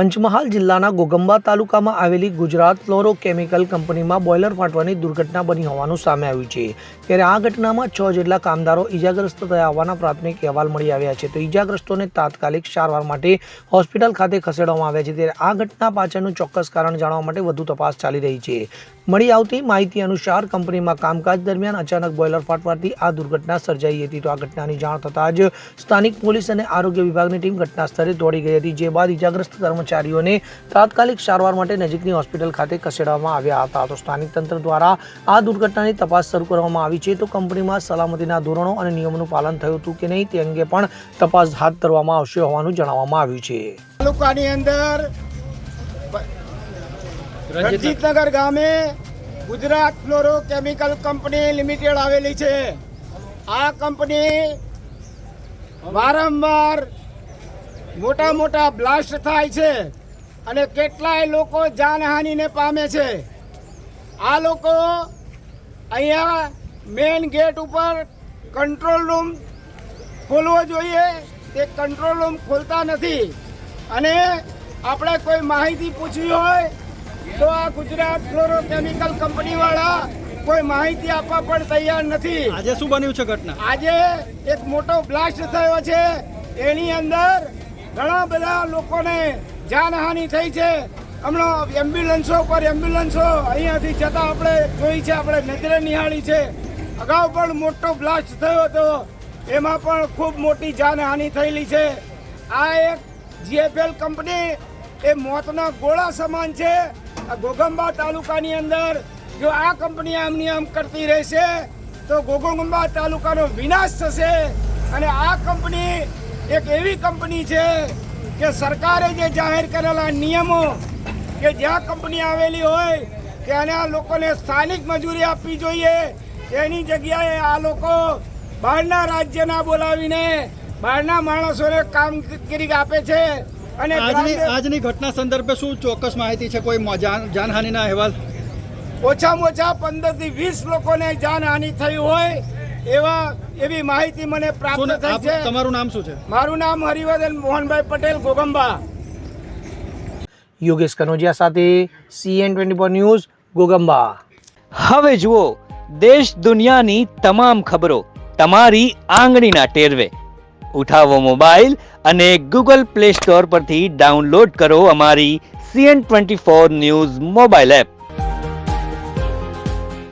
પંચમહાલ જિલ્લાના ગોગંબા તાલુકામાં આવેલી ગુજરાત ફ્લોરો કેમિકલ કંપનીમાં બોઇલર ફાટવાની દુર્ઘટના બની હોવાનું સામે આવ્યું છે. ત્યારે આ ઘટનામાં છ જેટલા કામદારો ઈજાગ્રસ્ત થયા હોવાના પ્રાથમિક અહેવાલ મળી આવ્યા છે. તો ઈજાગ્રસ્તોને તાત્કાલિક સારવાર માટે હોસ્પિટલ ખાતે ખસેડવામાં આવ્યા છે. ત્યારે આ ઘટના પાછળનું ચોક્કસ કારણ જાણવા માટે વધુ તપાસ ચાલી રહી છે. મળી આવતી માહિતી અનુસાર કંપનીમાં કામકાજ દરમિયાન અચાનક બોઇલર ફાટવાથી આ દુર્ઘટના સર્જાઈ હતી. તો આ ઘટનાની જાણ થતાં જ સ્થાનિક પોલીસ અને આરોગ્ય વિભાગની ટીમ ઘટના સ્થળે દોડી ગઈ હતી, જે બાદ ઈજાગ્રસ્ત કર્મચારીઓને તાત્કાલિક સારવાર માટે નજીકની હોસ્પિટલ ખાતે ખસેડવામાં આવ્યા હતા. તો સ્થાનિક તંત્ર દ્વારા આ દુર્ઘટનાની તપાસ શરૂ કરવામાં આવી છે. તો કંપનીમાં સલામતીના ધોરણો અને નિયમોનું પાલન થયું હતું કે નહીં તે અંગે પણ તપાસ હાથ ધરવામાં આવશે હોવાનું જણાવવામાં આવ્યું છે. તાલુકાની અંદર રણજીતનગર ગામે Gujarat fluoro chemical company limited આવેલી છે. આ કંપની વારંવાર મોટા મોટા બ્લાસ્ટ થાય છે અને કેટલાય લોકો જાનહાનિને પામે છે. આ લોકો અહીંયા મેઇન ગેટ ઉપર કંટ્રોલ રૂમ ખોલવો જોઈએ. તે કંટ્રોલ રૂમ ખોલતા નથી. અને આપણે કોઈ માહિતી પૂછવી હોય તો આ ગુજરાત ફ્લોરોકેમિકલ કંપનીવાળા કોઈ માહિતી આપવા પણ તૈયાર નથી. આજે શું બન્યું છે ઘટના? આજે એક મોટો બ્લાસ્ટ થયો છે. એની અંદર ઘણા બધા લોકોને જાનહાનિ થઈ છે. હમણાં એમ્બ્યુલન્સો પર એમ્બ્યુલન્સો અહીંયાથી જતા આપણે જોઈ છે, આપણે નજરે નિહાળી છે. અગાઉ પણ મોટો બ્લાસ્ટ થયો હતો. એમાં પણ ખૂબ મોટી જાનહાનિ થયેલી છે. આ એક જીએફએલ કંપની એ મોતના ગોળા સમાન છે. આ ગોગંબા તાલુકાની અંદર જો આ કંપની આમની આમ કરતી રહેશે, તો ગોગંબા તાલુકાનો વિનાશ થશે અને આ કંપની એક એવી કંપની છે કે સરકારે જે જાહેર કરેલા નિયમો કે જ્યાં કંપની આવેલી હોય ત્યાંના લોકોને સ્થાનિક મજૂરી આપવી જોઈએ એની જગ્યાએ આ લોકો બહારના રાજ્યના બોલાવીને બહારના માણસોને કામગીરી આપે છે અને આજની આજની ઘટના સંદર્ભે શું ચોક્કસ માહિતી છે? કોઈ જાન જાનહાનિના અહેવાલ? ઓછામાં ઓછા પંદરથી વીસ લોકોને જાનહાનિ થઈ હોય એવા એવી માહિતી મને પ્રાપ્ત થઈ છે. તમારું નામ શું છે? મારું નામ હરિવર્ધન મોહનભાઈ પટેલ ગોગંબા. યોગેશ કનોજિયા સાથે CN twenty four news Ghogamba. હવે જુઓ દેશ દુનિયાની તમામ ખબરો તમારી આંગળીના ટેરવે. ઉઠાવો મોબાઈલ અને ગૂગલ પ્લે સ્ટોર પરથી ડાઉનલોડ કરો અમારી CN twenty four news mobile app.